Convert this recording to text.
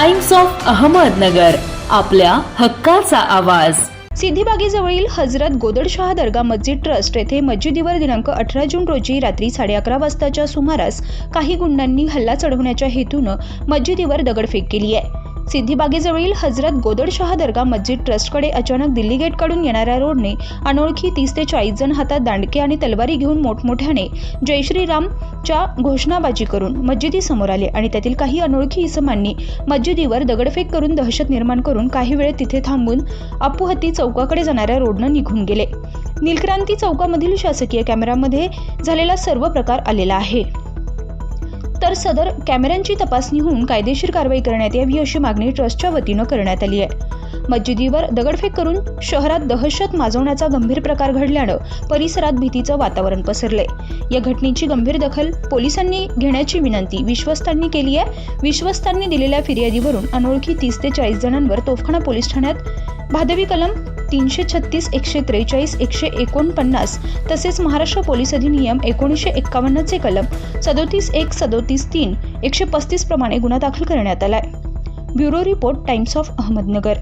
Times of Ahmednagar आपल्या हक्काचा आवाज. सिद्धिबागेजवळील हजरत गोदडशाह दर्गा मस्जिद ट्रस्ट येथे मस्जिदीवर दिनांक अठरा जून रोजी रात्री साडे अकरा वाजताच्या सुमारास काही गुंडांनी हल्ला चढवण्याच्या हेतूनं मस्जिदीवर दगडफेक केली आहे. सिद्धिबागेजवळील हजरत गोदडशाह दर्गा मस्जिद ट्रस्टकडे अचानक दिल्ली गेटकडून येणाऱ्या रोडने अनोळखी तीस ते चाळीस जण हातात दांडके आणि तलवारी घेऊन मोठमोठ्याने जय श्रीरामच्या घोषणाबाजी करून मस्जिदी समोर आले आणि त्यातील काही अनोळखी इसमांनी मस्जिदीवर दगडफेक करून दहशत निर्माण करून काही वेळ तिथे थांबून अपुहत्ती चौकाकडे जाणाऱ्या रोडनं निघून गेले. नीलक्रांती चौकामधील शासकीय कॅमेरामध्ये झालेला सर्व प्रकार आलेला आहे. तर सदर कॅमेऱ्यांची तपासणी होऊन कायदेशीर कारवाई करण्यात यावी अशी मागणी ट्रस्टच्या वतीनं करण्यात आली आहे. मस्जिदीवर दगडफेक करून शहरात दहशत माजवण्याचा गंभीर प्रकार घडल्यानं परिसरात भीतीचं वातावरण पसरलंय. या घटनेची गंभीर दखल पोलिसांनी घेण्याची विनंती विश्वस्तांनी केली आहे. विश्वस्तांनी दिलेल्या फिर्यादीवरून अनोळखी तीस ते चाळीस जणांवर तोफखाना पोलीस ठाण्यात. भादवी कलम तीनशे छत्तीस एकशे त्रेचाळीस एकशे एकोणपन्नास तसेच महाराष्ट्र पोलीस अधिनियम एकोणीसशे एक्कावन्नचे कलम सदोतीस एक सदोतीस तीन एकशे पस्तीस प्रमाणे गुन्हा दाखल करण्यात आलाय. Bureau report Times of Ahmednagar.